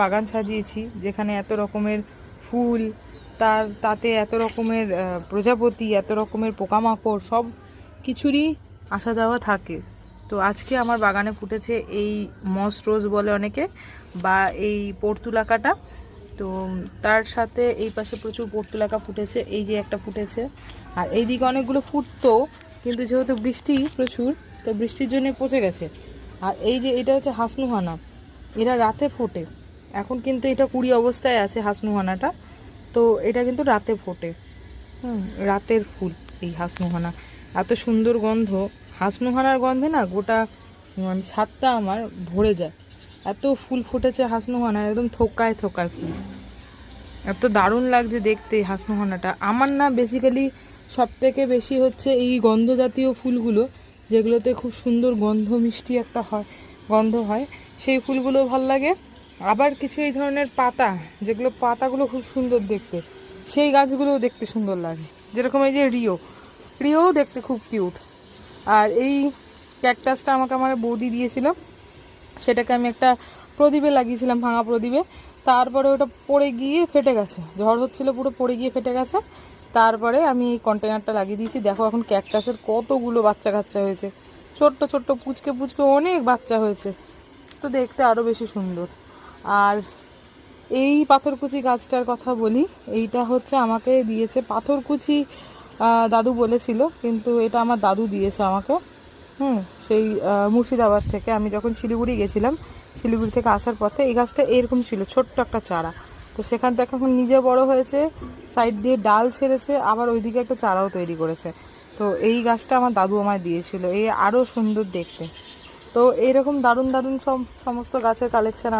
বাগান সাজিয়েছি, যেখানে এত রকমের ফুল, তার, তাতে এত রকমের প্রজাপতি, এত রকমের পোকামাকড়, সব কিছুরই আসা যাওয়া থাকে। তো আজকে আমার বাগানে ফুটেছে এই মস রোজ বলে অনেকে, বা এই পর্তুলাকাটা। তো তার সাথে এই পাশে প্রচুর পর্তুলাকা ফুটেছে, এই যে একটা ফুটেছে। আর এই দিকে অনেকগুলো ফুটতো, কিন্তু যেহেতু বৃষ্টি প্রচুর, তো বৃষ্টির জন্য পচে গেছে। আর এই যে এটা হচ্ছে হাসনুহানা, এরা রাতে ফোটে। এখন কিন্তু এটা কুড়ি অবস্থায় আছে হাসনুহানাটা। তো এটা কিন্তু রাতে ফোটে। হুম, রাতের ফুল এই হাসনুহানা। এত সুন্দর গন্ধ। হাসনুহানার গন্ধে না গোটা মানে ছাদটা আমার ভরে যায়। এত ফুল ফুটেছে হাসনুহানা একদম থোকায় থোকায় ফুল। এত দারুণ লাগছে দেখতে হাসনুহানাটা। আমার না বেসিক্যালি সব থেকে বেশি হচ্ছে এই গন্ধ জাতীয় ফুলগুলো, যেগুলোতে খুব সুন্দর গন্ধ মিষ্টি একটা হয়, গন্ধ হয়। সেই ফুলগুলো ভালো লাগে। আবার কিছু এই ধরনের পাতা, যেগুলো পাতাগুলো খুব সুন্দর দেখতে, সেই গাছগুলোও দেখতে সুন্দর লাগে। যেরকম এই যে রিও, রিওও দেখতে খুব কিউট আর এই ক্যাকটাসটা আমাকে আমার বৌদি দিয়েছিল, সেটাকে আমি একটা প্রদীপে লাগিয়েছিলাম, ভাঙা প্রদীপে। তারপরে ওটা পড়ে গিয়ে ফেটে গেছে, ঝড় হচ্ছিল পুরো পড়ে গিয়ে ফেটে গেছে। তারপরে আমি এই কন্টেনারটা লাগিয়ে দিয়েছি। দেখো এখন ক্যাকটাসের কতগুলো বাচ্চা কাচ্চা হয়েছে। ছোট্ট ছোট্ট পুচকে পুচকে অনেক বাচ্চা হয়েছে। তো দেখতে আরও বেশি সুন্দর। আর এই পাথরকুচি গাছটার কথা বলি, এইটা হচ্ছে আমাকে দিয়েছে পাথরকুচি দাদু বলেছিল, কিন্তু এটা আমার দাদু দিয়েছে আমাকে। হুম, সেই মুর্শিদাবাদ থেকে। আমি যখন শিলিগুড়ি গেছিলাম, শিলিগুড়ি থেকে আসার পথে এই গাছটা এরকম ছিল, ছোট্ট একটা চারা। তো সেখান থেকে এখন নিজে বড় হয়েছে, সাইড দিয়ে ডাল ছেড়েছে, আবার ওইদিকে একটা চারাও তৈরি করেছে। তো এই গাছটা আমার দাদু আমায় দিয়েছিল এই আরও সুন্দর দেখতে। তো এইরকম দারুণ দারুণ সব সমস্ত গাছের কালেকশন